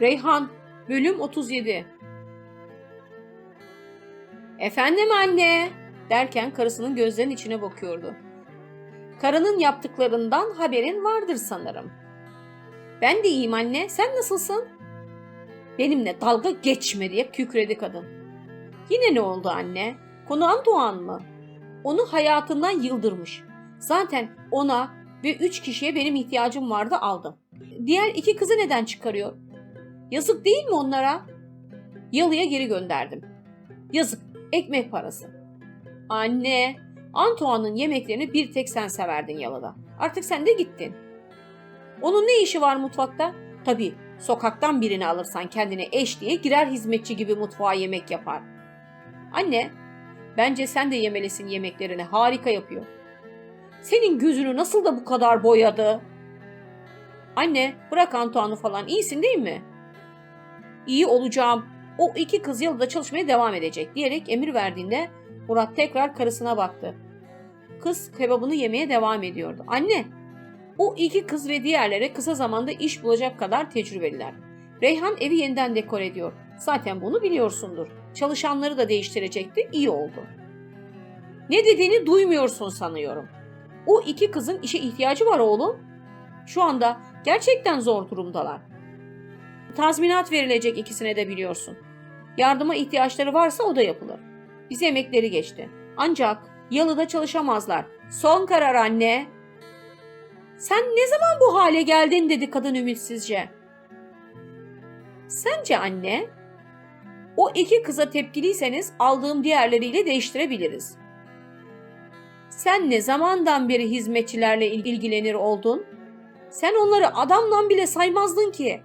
Reyhan, bölüm 37 Efendim anne, derken karısının gözlerinin içine bakıyordu. Karının yaptıklarından haberin vardır sanırım. Ben de iyiyim anne, sen nasılsın? Benimle dalga geçme diye kükredi kadın. Yine ne oldu anne? Konu Antoine mı? Onu hayatından yıldırmış. Zaten ona ve üç kişiye benim ihtiyacım vardı aldım. Diğer iki kızı neden çıkarıyor? Yazık değil mi onlara? Yalıya geri gönderdim. Yazık, ekmek parası. Anne, Antoine'ın yemeklerini bir tek sen severdin yalıda. Artık sen de gittin. Onun ne işi var mutfakta? Tabii, sokaktan birini alırsan kendine eş diye girer hizmetçi gibi mutfağa yemek yapar. Anne, bence sen de yemelisin yemeklerini. Harika yapıyor. Senin gözünü nasıl da bu kadar boyadı? Anne, bırak Antoine'u falan. İyisin değil mi? İyi olacağım. O iki kız yalıda çalışmaya devam edecek diyerek emir verdiğinde Murat tekrar karısına baktı. Kız kebabını yemeye devam ediyordu. Anne, o iki kız ve diğerleri kısa zamanda iş bulacak kadar tecrübeliler. Reyhan evi yeniden dekor ediyor. Zaten bunu biliyorsundur. Çalışanları da değiştirecekti, iyi oldu. Ne dediğini duymuyorsun sanıyorum. O iki kızın işe ihtiyacı var oğlum. Şu anda gerçekten zor durumdalar. Tazminat verilecek ikisine de biliyorsun. Yardıma ihtiyaçları varsa o da yapılır. Bize emekleri geçti. Ancak yalıda çalışamazlar. Son karar anne. Sen ne zaman bu hale geldin dedi kadın ümitsizce. Sence anne? O iki kıza tepkiliyseniz aldığım diğerleriyle değiştirebiliriz. Sen ne zamandan beri hizmetçilerle il- ilgilenir oldun? Sen onları adamla bile saymazdın ki.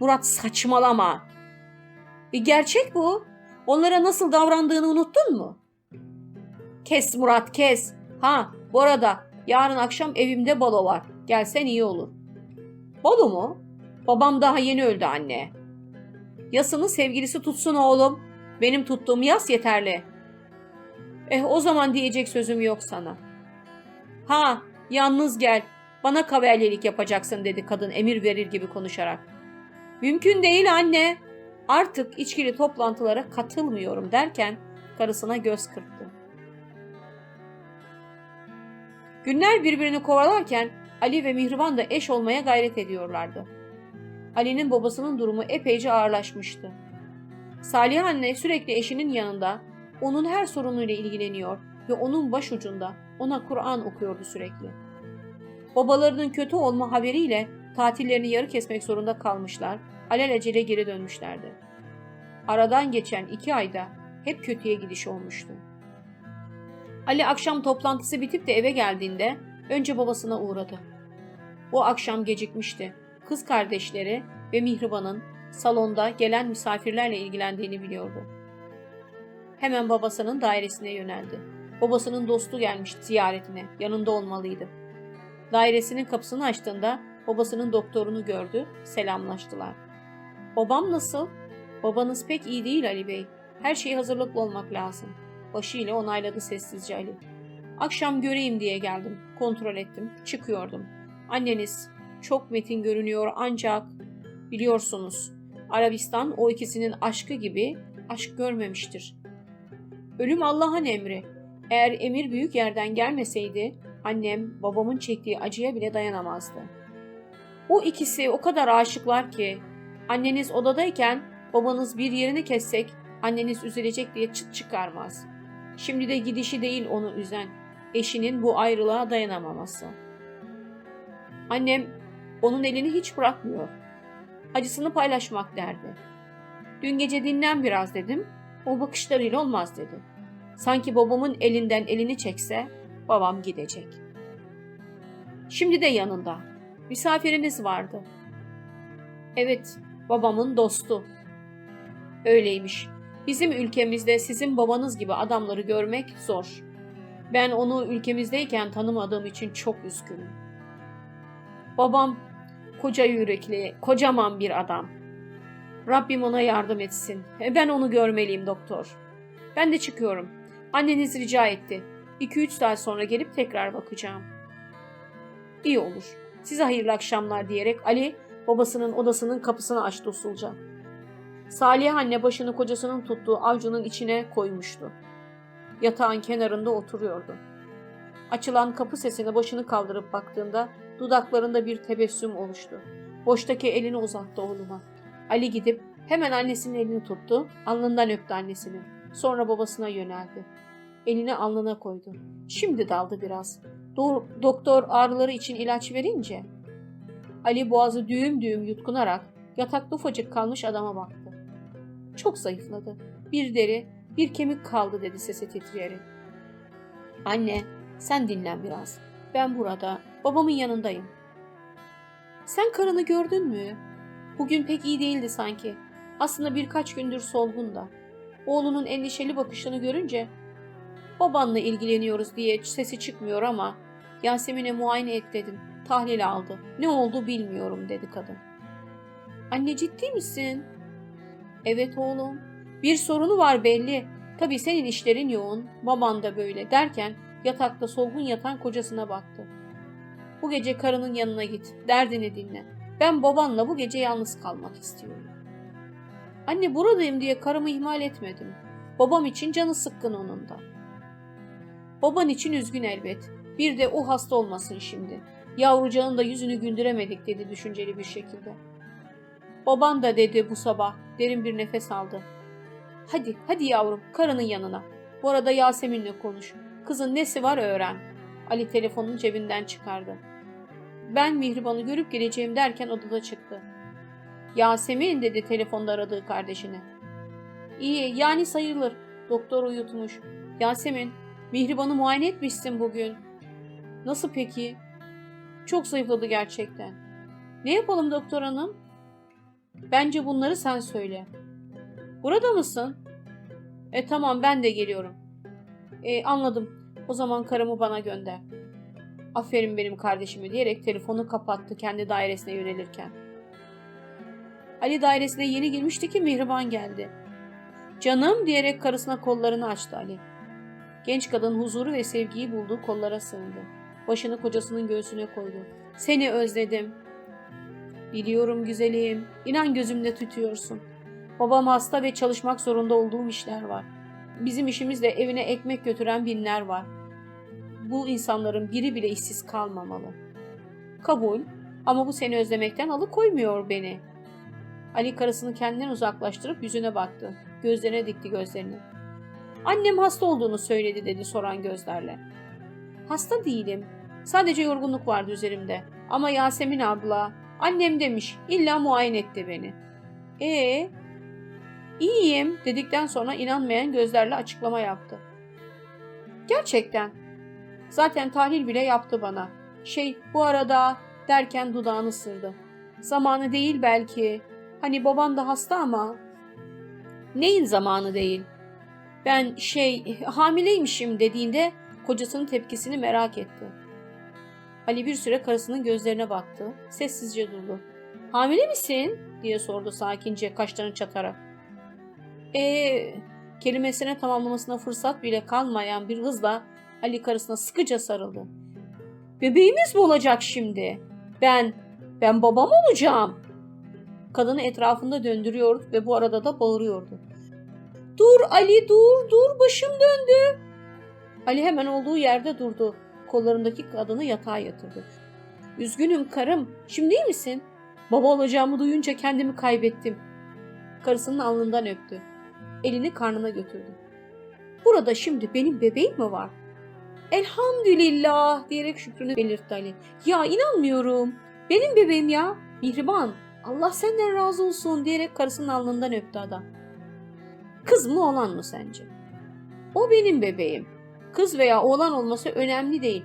Murat saçmalama. Bir gerçek bu. Onlara nasıl davrandığını unuttun mu? Kes Murat kes. Ha bu arada yarın akşam evimde balo var. Gelsen iyi olur. Balo mu? Babam daha yeni öldü anne. Yasını sevgilisi tutsun oğlum. Benim tuttuğum yas yeterli. Eh o zaman diyecek sözüm yok sana. Ha yalnız gel. Bana kavalyelik yapacaksın dedi kadın emir verir gibi konuşarak. Mümkün değil anne. Artık içkili toplantılara katılmıyorum derken karısına göz kırptı. Günler birbirini kovalarken Ali ve Mihriban da eş olmaya gayret ediyorlardı. Ali'nin babasının durumu epeyce ağırlaşmıştı. Salih anne sürekli eşinin yanında, onun her sorunuyla ilgileniyor ve onun başucunda ona Kur'an okuyordu sürekli. Babalarının kötü olma haberiyle tatillerini yarı kesmek zorunda kalmışlar, alelacele geri dönmüşlerdi. Aradan geçen iki ayda hep kötüye gidiş olmuştu. Ali akşam toplantısı bitip de eve geldiğinde önce babasına uğradı. O akşam gecikmişti. Kız kardeşleri ve Mihriban'ın salonda gelen misafirlerle ilgilendiğini biliyordu. Hemen babasının dairesine yöneldi. Babasının dostu gelmişti ziyaretine, yanında olmalıydı. Dairesinin kapısını açtığında babasının doktorunu gördü, selamlaştılar. Babam nasıl? Babanız pek iyi değil Ali Bey. Her şeye hazırlıklı olmak lazım. Başıyla onayladı sessizce Ali. Akşam göreyim diye geldim. Kontrol ettim. Çıkıyordum. Anneniz çok metin görünüyor ancak biliyorsunuz Arabistan o ikisinin aşkı gibi aşk görmemiştir. Ölüm Allah'ın emri. Eğer emir büyük yerden gelmeseydi annem babamın çektiği acıya bile dayanamazdı. O ikisi o kadar aşıklar ki anneniz odadayken babanız bir yerini kessek anneniz üzülecek diye çıt çıkarmaz. Şimdi de gidişi değil onu üzen, eşinin bu ayrılığa dayanamaması. Annem onun elini hiç bırakmıyor. Acısını paylaşmak derdi. Dün gece dinlen biraz dedim, o bakışlarıyla olmaz dedi. Sanki babamın elinden elini çekse babam gidecek. Şimdi de yanında. Misafiriniz vardı. Evet, babamın dostu. Öyleymiş. Bizim ülkemizde sizin babanız gibi adamları görmek zor. Ben onu ülkemizdeyken tanımadığım için çok üzgünüm. Babam koca yürekli, kocaman bir adam. Rabbim ona yardım etsin. E, Ben onu görmeliyim doktor. Ben de çıkıyorum. Anneniz rica etti. 2-3 saat sonra gelip tekrar bakacağım. İyi olur. Size hayırlı akşamlar diyerek Ali babasının odasının kapısını açtı usulca. Salih anne başını kocasının tuttuğu avcunun içine koymuştu. Yatağın kenarında oturuyordu. Açılan kapı sesine başını kaldırıp baktığında dudaklarında bir tebessüm oluştu. Boştaki elini uzattı oğluna. Ali gidip hemen annesinin elini tuttu, alnından öptü annesini. Sonra babasına yöneldi. Elini alnına koydu. Şimdi daldı biraz. Do- doktor ağrıları için ilaç verince Ali boğazı düğüm düğüm yutkunarak yatakta ufacık kalmış adama baktı. Çok zayıfladı. Bir deri, bir kemik kaldı dedi sesi titreyerek. Anne, sen dinlen biraz. Ben burada, babamın yanındayım. Sen karını gördün mü? Bugün pek iyi değildi sanki. Aslında birkaç gündür solgun da. Oğlunun endişeli bakışını görünce babanla ilgileniyoruz diye sesi çıkmıyor ama Yasemin'e muayene et dedim. Tahlil aldı. Ne oldu bilmiyorum dedi kadın. Anne ciddi misin? Evet oğlum. Bir sorunu var belli. Tabii senin işlerin yoğun. Baban da böyle derken yatakta solgun yatan kocasına baktı. Bu gece karının yanına git. Derdini dinle. Ben babanla bu gece yalnız kalmak istiyorum. Anne buradayım diye karımı ihmal etmedim. Babam için canı sıkkın onun da. Baban için üzgün elbet. Bir de o hasta olmasın şimdi. Yavrucağın da yüzünü güldüremedik dedi düşünceli bir şekilde. Baban da dedi bu sabah. Derin bir nefes aldı. Hadi, hadi yavrum, karının yanına. Bu arada Yasemin'le konuş. Kızın nesi var öğren. Ali telefonunu cebinden çıkardı. Ben Mihriban'ı görüp geleceğim derken odada çıktı. Yasemin dedi telefonda aradığı kardeşine. İyi, yani sayılır. Doktor uyutmuş. Yasemin, Mihriban'ı muayene etmişsin bugün. Nasıl peki? Çok zayıfladı gerçekten. Ne yapalım doktor hanım? Bence bunları sen söyle. Burada mısın? E tamam ben de geliyorum. E anladım. O zaman karımı bana gönder. Aferin benim kardeşime diyerek telefonu kapattı kendi dairesine yönelirken. Ali dairesine yeni girmişti ki Mihriban geldi. Canım diyerek karısına kollarını açtı Ali. Genç kadın huzuru ve sevgiyi bulduğu kollara sığındı. Başını kocasının göğsüne koydu. Seni özledim. Biliyorum güzelim. İnan gözümde tutuyorsun. Babam hasta ve çalışmak zorunda olduğum işler var. Bizim işimizle evine ekmek götüren binler var. Bu insanların biri bile işsiz kalmamalı. Kabul ama bu seni özlemekten alıkoymuyor beni. Ali karısını kendinden uzaklaştırıp yüzüne baktı. Gözlerine dikti gözlerini. Annem hasta olduğunu söyledi dedi soran gözlerle. Hasta değilim. Sadece yorgunluk vardı üzerimde. Ama Yasemin abla, annem demiş, illa muayene etti beni. E İyiyim dedikten sonra inanmayan gözlerle açıklama yaptı. Gerçekten. Zaten tahlil bile yaptı bana. Şey bu arada derken dudağını ısırdı. Zamanı değil belki. Hani baban da hasta ama. Neyin zamanı değil? Ben şey hamileymişim dediğinde kocasının tepkisini merak etti. Ali bir süre karısının gözlerine baktı. Sessizce durdu. Hamile misin? diye sordu sakince kaşlarını çatarak. Ee, kelimesine tamamlamasına fırsat bile kalmayan bir hızla Ali karısına sıkıca sarıldı. Bebeğimiz mi olacak şimdi? Ben, ben babam olacağım. Kadını etrafında döndürüyordu ve bu arada da bağırıyordu. Dur Ali dur dur başım döndü. Ali hemen olduğu yerde durdu. Kollarındaki kadını yatağa yatırdı. Üzgünüm karım. Şimdi iyi misin? Baba olacağımı duyunca kendimi kaybettim. Karısının alnından öptü. Elini karnına götürdü. Burada şimdi benim bebeğim mi var? Elhamdülillah diyerek şükrünü belirtti Ali. Ya inanmıyorum. Benim bebeğim ya. Mihriban. Allah senden razı olsun diyerek karısının alnından öptü adam. Kız mı oğlan mı sence? O benim bebeğim. Kız veya oğlan olması önemli değil.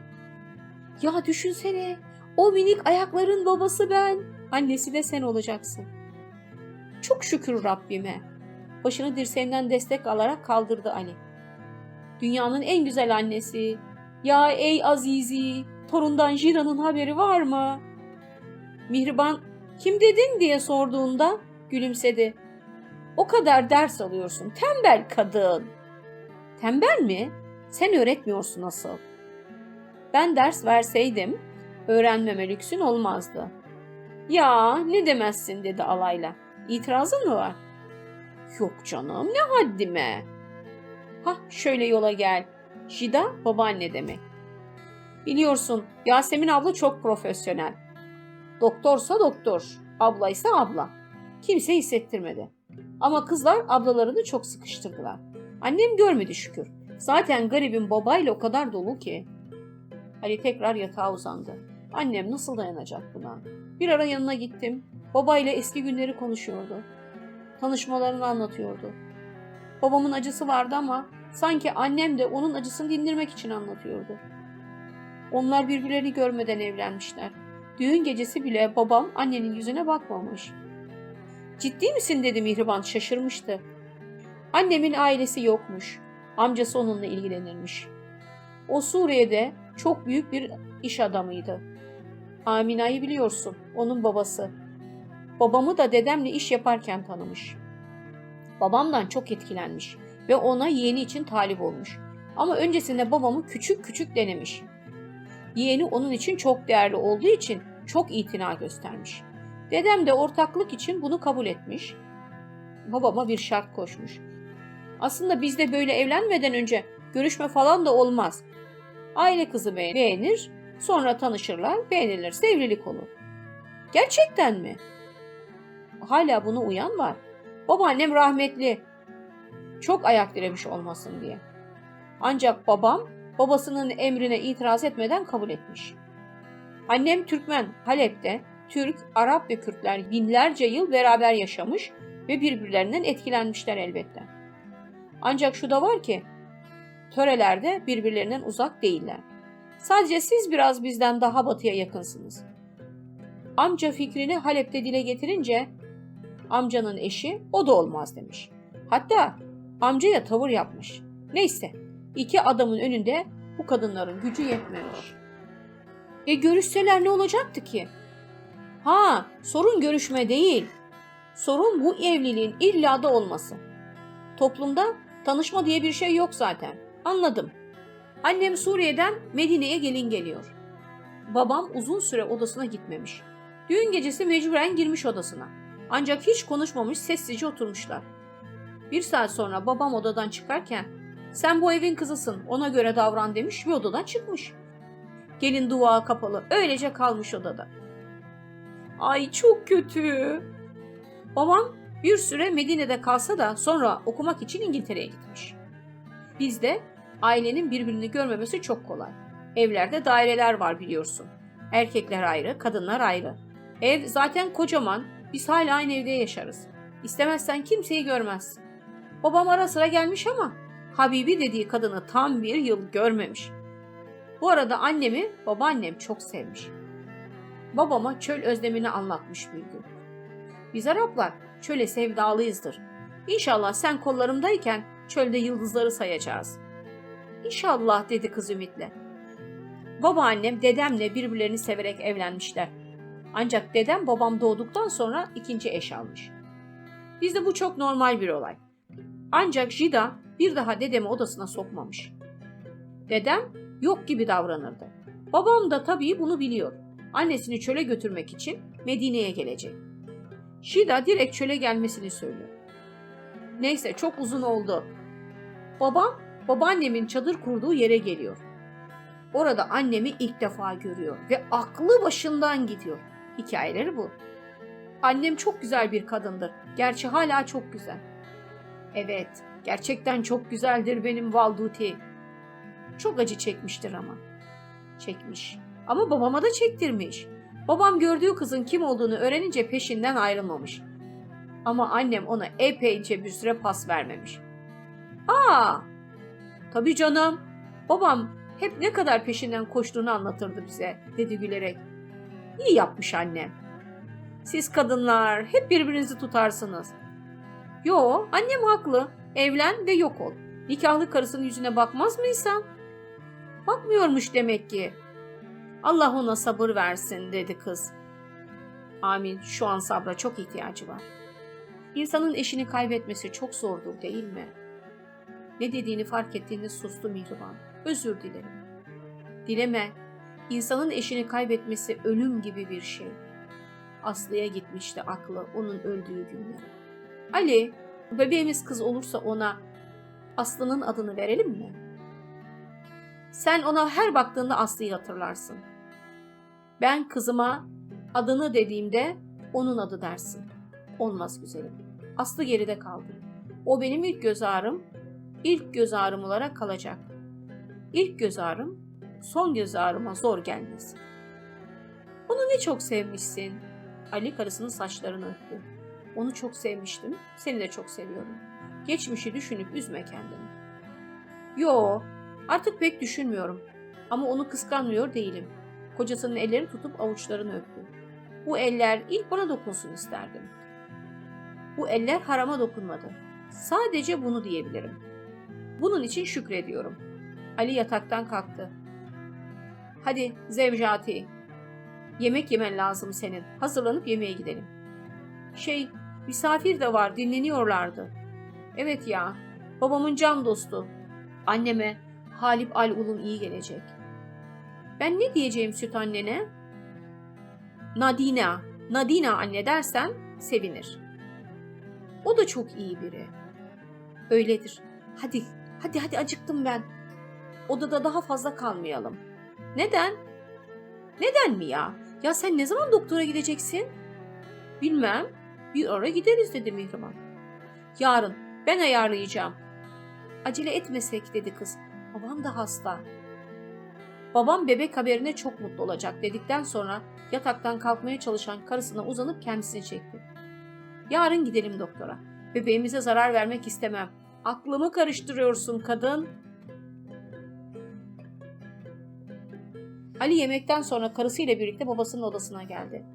Ya düşünsene O minik ayakların babası ben. Annesi de sen olacaksın. Çok şükür Rabbime. Başını dirseğinden destek alarak kaldırdı Ali. Dünyanın en güzel annesi. Ya ey Azizi, torundan Jira'nın haberi var mı? Mihriban, kim dedin diye sorduğunda gülümsedi. O kadar ders alıyorsun, tembel kadın. Tembel mi? Sen öğretmiyorsun asıl. Ben ders verseydim, öğrenmeme lüksün olmazdı. Ya ne demezsin dedi alayla. İtirazın mı var? Yok canım ne haddime. Hah şöyle yola gel. Jida babaanne demek. Biliyorsun Yasemin abla çok profesyonel. Doktorsa doktor, ablaysa abla. Kimse hissettirmedi. Ama kızlar ablalarını çok sıkıştırdılar. Annem görmedi şükür. Zaten garibin babayla o kadar dolu ki. Ali tekrar yatağa uzandı. Annem nasıl dayanacak buna? Bir ara yanına gittim. Babayla eski günleri konuşuyordu. Tanışmalarını anlatıyordu. Babamın acısı vardı ama sanki annem de onun acısını dindirmek için anlatıyordu. Onlar birbirlerini görmeden evlenmişler. Düğün gecesi bile babam annenin yüzüne bakmamış. Ciddi misin dedi Mihriban şaşırmıştı. Annemin ailesi yokmuş. Amcası onunla ilgilenirmiş. O Suriye'de çok büyük bir iş adamıydı. Amina'yı biliyorsun, onun babası. Babamı da dedemle iş yaparken tanımış. Babamdan çok etkilenmiş ve ona yeğeni için talip olmuş. Ama öncesinde babamı küçük küçük denemiş. Yeğeni onun için çok değerli olduğu için çok itina göstermiş. Dedem de ortaklık için bunu kabul etmiş. Babama bir şart koşmuş. Aslında bizde böyle evlenmeden önce görüşme falan da olmaz. Aile kızı beğenir, sonra tanışırlar, beğenilirse evlilik olur. Gerçekten mi? Hala buna uyan var. Babaannem rahmetli. Çok ayak diremiş olmasın diye. Ancak babam babasının emrine itiraz etmeden kabul etmiş. Annem Türkmen, Halep'te Türk, Arap ve Kürtler binlerce yıl beraber yaşamış ve birbirlerinden etkilenmişler elbette. Ancak şu da var ki törelerde birbirlerinden uzak değiller. Sadece siz biraz bizden daha batıya yakınsınız. Amca fikrini Halep'te dile getirince amcanın eşi o da olmaz demiş. Hatta amcaya tavır yapmış. Neyse iki adamın önünde bu kadınların gücü yetmemiş. E görüşseler ne olacaktı ki? Ha sorun görüşme değil. Sorun bu evliliğin illa da olması. Toplumda tanışma diye bir şey yok zaten. Anladım. Annem Suriye'den Medine'ye gelin geliyor. Babam uzun süre odasına gitmemiş. Düğün gecesi mecburen girmiş odasına. Ancak hiç konuşmamış sessizce oturmuşlar. Bir saat sonra babam odadan çıkarken sen bu evin kızısın ona göre davran demiş ve odadan çıkmış. Gelin dua kapalı öylece kalmış odada. Ay çok kötü. Babam bir süre Medine'de kalsa da sonra okumak için İngiltere'ye gitmiş. Bizde ailenin birbirini görmemesi çok kolay. Evlerde daireler var biliyorsun. Erkekler ayrı, kadınlar ayrı. Ev zaten kocaman, biz hala aynı evde yaşarız. İstemezsen kimseyi görmezsin. Babam ara sıra gelmiş ama Habibi dediği kadını tam bir yıl görmemiş. Bu arada annemi babaannem çok sevmiş. Babama çöl özlemini anlatmış bir gün. Biz Araplar çöle sevdalıyızdır. İnşallah sen kollarımdayken çölde yıldızları sayacağız. İnşallah dedi kız ümitle. Babaannem dedemle birbirlerini severek evlenmişler. Ancak dedem babam doğduktan sonra ikinci eş almış. Bizde bu çok normal bir olay. Ancak Jida bir daha dedemi odasına sokmamış. Dedem yok gibi davranırdı. Babam da tabii bunu biliyor. Annesini çöle götürmek için Medine'ye gelecek. Jida direkt çöle gelmesini söylüyor. Neyse çok uzun oldu. Babam babaannemin çadır kurduğu yere geliyor. Orada annemi ilk defa görüyor ve aklı başından gidiyor. Hikayeleri bu. Annem çok güzel bir kadındır. Gerçi hala çok güzel. Evet, gerçekten çok güzeldir benim Valduti. Çok acı çekmiştir ama. Çekmiş. Ama babama da çektirmiş. Babam gördüğü kızın kim olduğunu öğrenince peşinden ayrılmamış. Ama annem ona epeyce bir süre pas vermemiş. Aa, tabii canım. Babam hep ne kadar peşinden koştuğunu anlatırdı bize, dedi gülerek. İyi yapmış annem. Siz kadınlar hep birbirinizi tutarsınız. Yo annem haklı. Evlen ve yok ol. Nikahlı karısının yüzüne bakmaz mıysan? Bakmıyormuş demek ki. Allah ona sabır versin dedi kız. Amin. Şu an sabra çok ihtiyacı var. İnsanın eşini kaybetmesi çok zordur değil mi? Ne dediğini fark ettiğinde sustu Mihriban. Özür dilerim. Dileme. İnsanın eşini kaybetmesi ölüm gibi bir şey. Aslı'ya gitmişti aklı onun öldüğü günler. Ali, bebeğimiz kız olursa ona Aslı'nın adını verelim mi? Sen ona her baktığında Aslı'yı hatırlarsın. Ben kızıma adını dediğimde onun adı dersin. Olmaz güzelim. Aslı geride kaldı. O benim ilk göz ağrım, ilk göz ağrım olarak kalacak. İlk göz ağrım, son göz ağrıma zor gelmesin. Onu ne çok sevmişsin. Ali karısının saçlarını öptü. Onu çok sevmiştim, seni de çok seviyorum. Geçmişi düşünüp üzme kendini. Yo, artık pek düşünmüyorum. Ama onu kıskanmıyor değilim. Kocasının ellerini tutup avuçlarını öptü. Bu eller ilk bana dokunsun isterdim. Bu eller harama dokunmadı. Sadece bunu diyebilirim. Bunun için şükrediyorum. Ali yataktan kalktı. Hadi Zevcati. Yemek yemen lazım senin. Hazırlanıp yemeğe gidelim. Şey, misafir de var, dinleniyorlardı. Evet ya, babamın can dostu. Anneme Halip Al-Ulum iyi gelecek. Ben ne diyeceğim süt annene? Nadina, Nadina anne dersen sevinir. O da çok iyi biri. Öyledir. Hadi, hadi hadi acıktım ben. Odada daha fazla kalmayalım. Neden? Neden mi ya? Ya sen ne zaman doktora gideceksin? Bilmem. Bir ara gideriz dedi Mihriban. Yarın. Ben ayarlayacağım. Acele etmesek dedi kız. Babam da hasta. Babam bebek haberine çok mutlu olacak dedikten sonra yataktan kalkmaya çalışan karısına uzanıp kendisini çekti. Yarın gidelim doktora. Bebeğimize zarar vermek istemem. Aklımı karıştırıyorsun kadın. Ali yemekten sonra karısıyla birlikte babasının odasına geldi.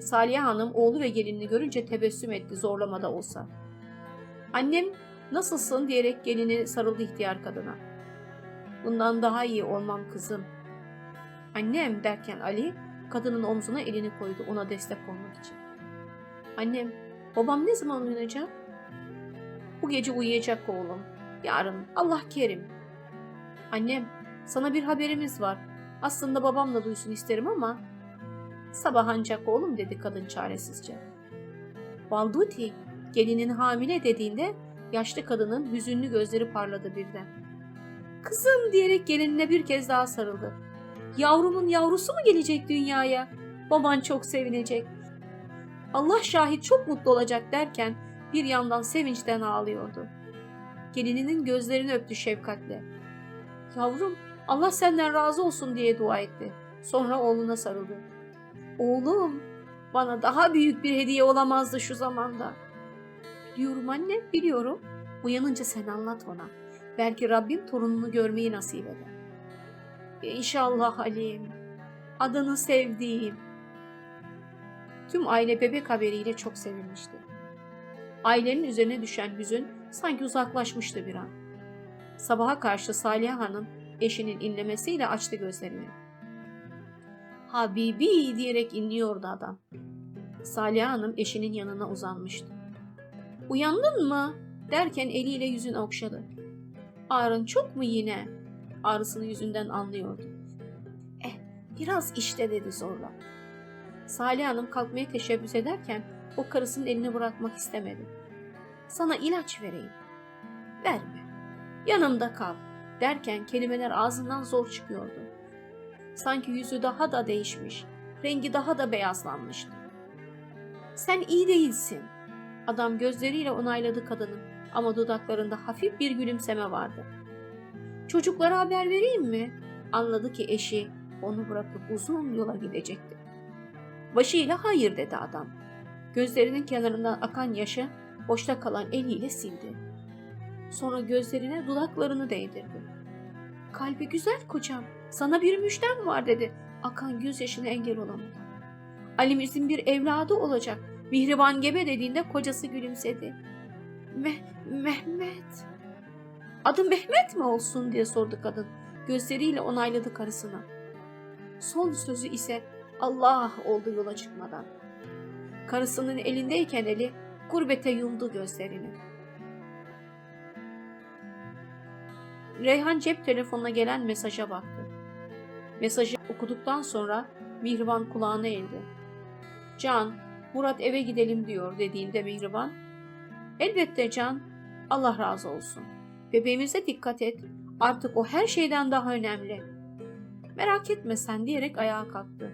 Saliye Hanım oğlu ve gelinini görünce tebessüm etti zorlamada olsa. Annem nasılsın diyerek gelini sarıldı ihtiyar kadına. Bundan daha iyi olmam kızım. Annem derken Ali kadının omzuna elini koydu ona destek olmak için. Annem, babam ne zaman uyanacak? Bu gece uyuyacak oğlum. Yarın Allah kerim. Annem, sana bir haberimiz var. Aslında babam da duysun isterim ama sabah ancak oğlum dedi kadın çaresizce. Balduti gelinin hamile dediğinde yaşlı kadının hüzünlü gözleri parladı birden. Kızım diyerek gelinine bir kez daha sarıldı. Yavrumun yavrusu mu gelecek dünyaya? Baban çok sevinecek. Allah şahit çok mutlu olacak derken bir yandan sevinçten ağlıyordu. Gelininin gözlerini öptü şefkatle. Yavrum Allah senden razı olsun diye dua etti. Sonra oğluna sarıldı. Oğlum bana daha büyük bir hediye olamazdı şu zamanda. Biliyorum anne biliyorum. Uyanınca sen anlat ona. Belki Rabbim torununu görmeyi nasip eder. İnşallah Halim. Adını sevdiğim. Tüm aile bebek haberiyle çok sevinmişti. Ailenin üzerine düşen hüzün sanki uzaklaşmıştı bir an. Sabaha karşı Salih Hanım eşinin inlemesiyle açtı gözlerini. Habibi diyerek inliyordu adam. Salih Hanım eşinin yanına uzanmıştı. Uyandın mı? derken eliyle yüzünü okşadı. Ağrın çok mu yine? Ağrısını yüzünden anlıyordu. Eh biraz işte dedi zorla. Salih Hanım kalkmaya teşebbüs ederken o karısının elini bırakmak istemedi. Sana ilaç vereyim. Verme. Yanımda kal derken kelimeler ağzından zor çıkıyordu. Sanki yüzü daha da değişmiş, rengi daha da beyazlanmıştı. Sen iyi değilsin. Adam gözleriyle onayladı kadının ama dudaklarında hafif bir gülümseme vardı. Çocuklara haber vereyim mi? Anladı ki eşi onu bırakıp uzun yola gidecekti. Başıyla hayır dedi adam. Gözlerinin kenarından akan yaşı boşta kalan eliyle sildi. Sonra gözlerine dudaklarını değdirdi. Kalbi güzel kocam, sana bir müjdem var dedi. Akan gözyaşını engel olamadı. Ali'mizin bir evladı olacak. Mihriban gebe dediğinde kocası gülümsedi. Meh Mehmet. Adı Mehmet mi olsun diye sordu kadın. Gözleriyle onayladı karısına. Son sözü ise Allah oldu yola çıkmadan. Karısının elindeyken eli gurbete yumdu gözlerini. Reyhan cep telefonuna gelen mesaja baktı. Mesajı okuduktan sonra Mihriban kulağına eğildi. Can, Murat eve gidelim diyor dediğinde Mihriban, elbette Can, Allah razı olsun. Bebeğimize dikkat et, artık o her şeyden daha önemli. Merak etme sen diyerek ayağa kalktı.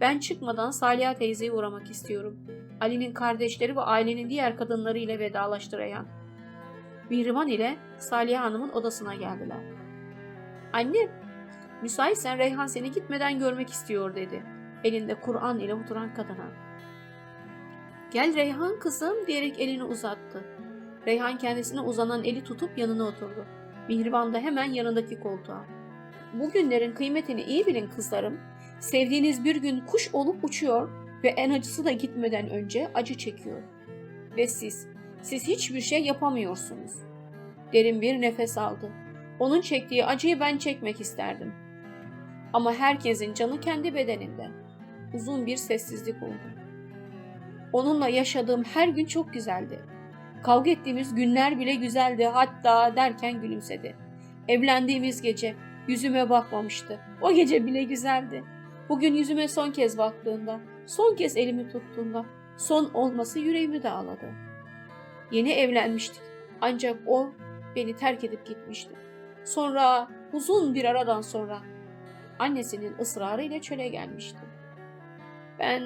Ben çıkmadan Saliha teyzeye uğramak istiyorum. Ali'nin kardeşleri ve ailenin diğer kadınları ile vedalaştı Reyhan. Mihriban ile Saliha Hanım'ın odasına geldiler. Anne, müsaitsen Reyhan seni gitmeden görmek istiyor dedi. Elinde Kur'an ile oturan kadına. Gel Reyhan kızım diyerek elini uzattı. Reyhan kendisine uzanan eli tutup yanına oturdu. Mihriban da hemen yanındaki koltuğa. Bugünlerin kıymetini iyi bilin kızlarım. Sevdiğiniz bir gün kuş olup uçuyor ve en acısı da gitmeden önce acı çekiyor. Ve siz, siz hiçbir şey yapamıyorsunuz. Derin bir nefes aldı. Onun çektiği acıyı ben çekmek isterdim. Ama herkesin canı kendi bedeninde. Uzun bir sessizlik oldu. Onunla yaşadığım her gün çok güzeldi. Kavga ettiğimiz günler bile güzeldi hatta derken gülümsedi. Evlendiğimiz gece yüzüme bakmamıştı. O gece bile güzeldi. Bugün yüzüme son kez baktığında, son kez elimi tuttuğunda, son olması yüreğimi dağladı. Yeni evlenmiştik ancak o beni terk edip gitmişti. Sonra uzun bir aradan sonra annesinin ısrarıyla çöle gelmişti. Ben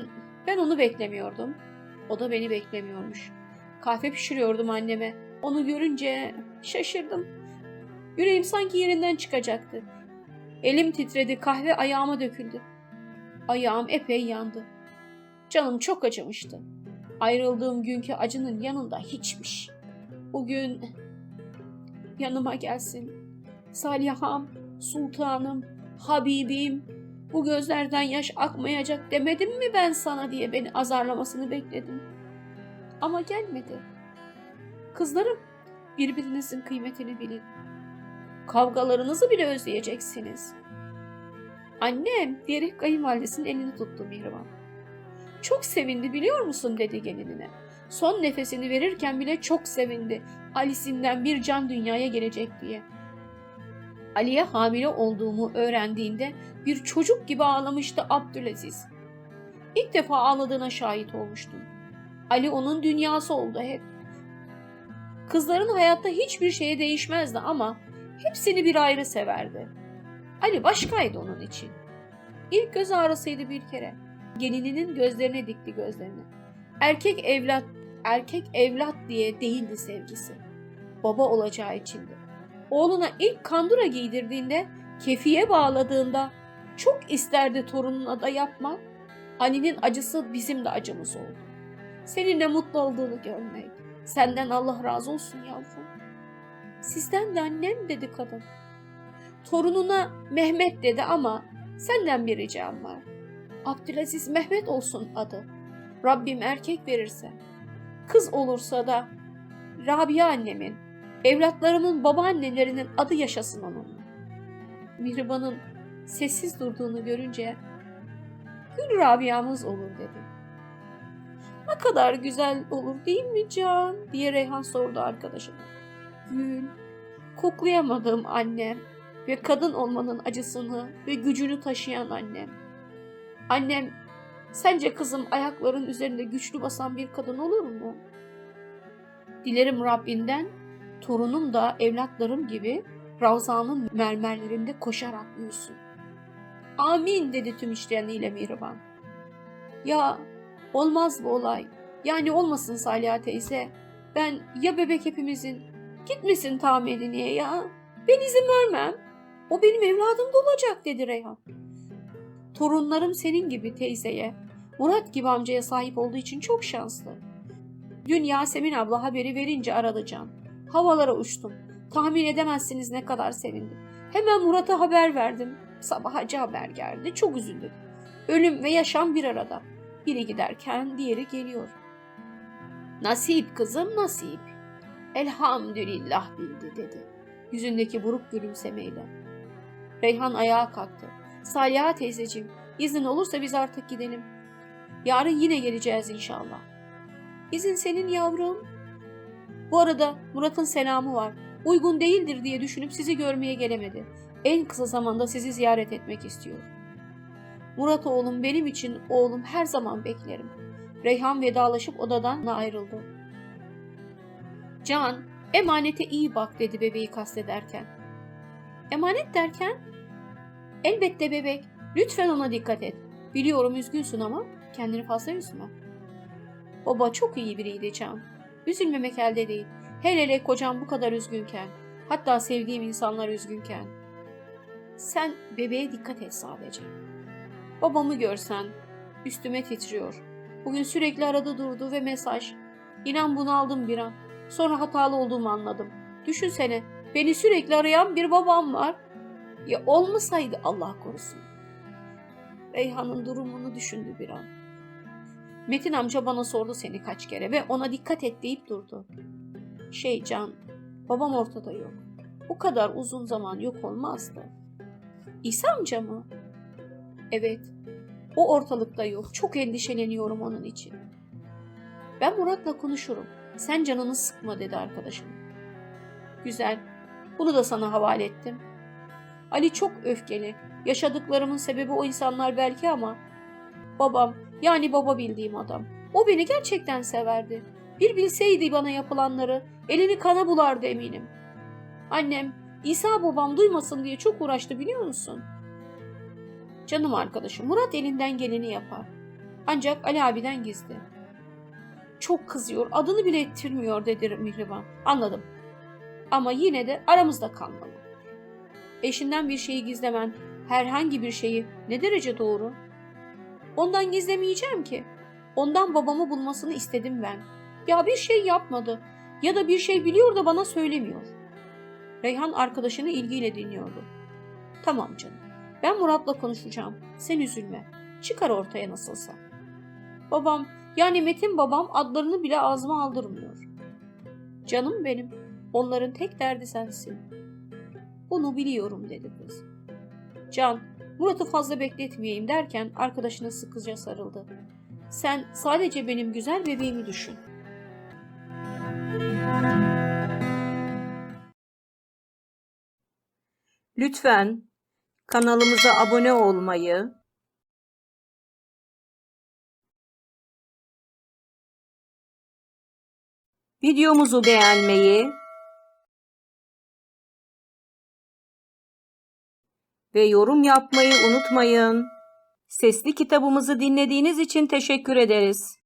ben onu beklemiyordum. O da beni beklemiyormuş. Kahve pişiriyordum anneme. Onu görünce şaşırdım. Yüreğim sanki yerinden çıkacaktı. Elim titredi, kahve ayağıma döküldü. Ayağım epey yandı. Canım çok acımıştı. Ayrıldığım günkü acının yanında hiçmiş. Bugün yanıma gelsin. Saliham, sultanım, Habibim, bu gözlerden yaş akmayacak demedim mi ben sana diye beni azarlamasını bekledim. Ama gelmedi. Kızlarım, birbirinizin kıymetini bilin. Kavgalarınızı bile özleyeceksiniz. Annem diyerek kayınvalidesinin elini tuttu Mihriban. Çok sevindi biliyor musun dedi gelinine. Son nefesini verirken bile çok sevindi. Alice'inden bir can dünyaya gelecek diye. Ali'ye hamile olduğumu öğrendiğinde bir çocuk gibi ağlamıştı Abdülaziz. İlk defa ağladığına şahit olmuştum. Ali onun dünyası oldu hep. Kızların hayatta hiçbir şeye değişmezdi ama hepsini bir ayrı severdi. Ali başkaydı onun için. İlk göz ağrısıydı bir kere. Gelininin gözlerine dikti gözlerini. Erkek evlat, erkek evlat diye değildi sevgisi. Baba olacağı içindi. Oğluna ilk kandura giydirdiğinde, kefiye bağladığında çok isterdi torununa da yapmak. Ali'nin acısı bizim de acımız oldu. Seninle mutlu olduğunu görmek. Senden Allah razı olsun yavrum. Sizden de annem dedi kadın. Torununa Mehmet dedi ama senden bir ricam var. Abdülaziz Mehmet olsun adı. Rabbim erkek verirse. Kız olursa da Rabia annemin, evlatlarımın babaannelerinin adı yaşasın onunla. Mihriban'ın sessiz durduğunu görünce Gül Rabia'mız olur dedi. Ne kadar güzel olur değil mi Can? diye Reyhan sordu arkadaşına. Gül, koklayamadığım annem ve kadın olmanın acısını ve gücünü taşıyan annem. Annem, sence kızım ayakların üzerinde güçlü basan bir kadın olur mu? Dilerim Rabbinden torunum da evlatlarım gibi Ravza'nın mermerlerinde koşarak büyüsün. Amin dedi tüm işleriyle Mihriban. Ya olmaz bu olay. Yani olmasın Saliha teyze. Ben ya bebek hepimizin gitmesin tamiriniye ya. Ben izin vermem. O benim evladım da olacak dedi Reyhan. Torunlarım senin gibi teyzeye, Murat gibi amcaya sahip olduğu için çok şanslı. Dün Yasemin abla haberi verince aradı Can. Havalara uçtum. Tahmin edemezsiniz ne kadar sevindim. Hemen Murat'a haber verdim. Sabah acı haber geldi. Çok üzüldüm. Ölüm ve yaşam bir arada. Biri giderken diğeri geliyor. Nasip kızım nasip. Elhamdülillah bildi dedi. Yüzündeki buruk gülümsemeyle. Reyhan ayağa kalktı. Saliha teyzeciğim, izin olursa biz artık gidelim. Yarın yine geleceğiz inşallah. İzin senin yavrum. Bu arada Murat'ın selamı var. Uygun değildir diye düşünüp sizi görmeye gelemedi. En kısa zamanda sizi ziyaret etmek istiyor. Murat oğlum benim için oğlum her zaman beklerim. Reyhan vedalaşıp odadan ayrıldı. Can, emanete iyi bak dedi bebeği kastederken. Emanet derken? Elbette bebek. Lütfen ona dikkat et. Biliyorum üzgünsün ama kendini fazla üzme. Baba çok iyi biriydi Can. Üzülmemek elde değil. Hele hele kocam bu kadar üzgünken. Hatta sevdiğim insanlar üzgünken. Sen bebeğe dikkat et sadece. Babamı görsen. Üstüme titriyor. Bugün sürekli arada durdu ve mesaj. İnan bunu aldım bir an. Sonra hatalı olduğumu anladım. Düşünsene beni sürekli arayan bir babam var. Ya olmasaydı Allah korusun. Reyhan'ın durumunu düşündü bir an. Metin amca bana sordu seni kaç kere ve ona dikkat et deyip durdu. Şey Can, babam ortada yok. Bu kadar uzun zaman yok olmazdı. İsa amca mı? Evet, o ortalıkta yok. Çok endişeleniyorum onun için. Ben Murat'la konuşurum. Sen canını sıkma dedi arkadaşım. Güzel. Bunu da sana havale ettim. Ali çok öfkeli. Yaşadıklarımın sebebi o insanlar belki ama babam yani baba bildiğim adam. O beni gerçekten severdi. Bir bilseydi bana yapılanları elini kana bulardı eminim. Annem İsa babam duymasın diye çok uğraştı biliyor musun? Canım arkadaşım Murat elinden geleni yapar. Ancak Ali abiden gizli. Çok kızıyor adını bile ettirmiyor dedi Mihriban. Anladım. Ama yine de aramızda kalmalı. Eşinden bir şeyi gizlemen, herhangi bir şeyi ne derece doğru? Ondan gizlemeyeceğim ki. Ondan babamı bulmasını istedim ben. Ya bir şey yapmadı ya da bir şey biliyor da bana söylemiyor. Reyhan arkadaşını ilgiyle dinliyordu. Tamam canım. Ben Murat'la konuşacağım. Sen üzülme. Çıkar ortaya nasılsa. Babam yani Metin babam adlarını bile ağzıma aldırmıyor. Canım benim. Onların tek derdi sensin. Bunu biliyorum dedi kız. Can, Murat'ı fazla bekletmeyeyim derken arkadaşına sıkıca sarıldı. Sen sadece benim güzel bebeğimi düşün. Lütfen kanalımıza abone olmayı, videomuzu beğenmeyi ve yorum yapmayı unutmayın. Sesli kitabımızı dinlediğiniz için teşekkür ederiz.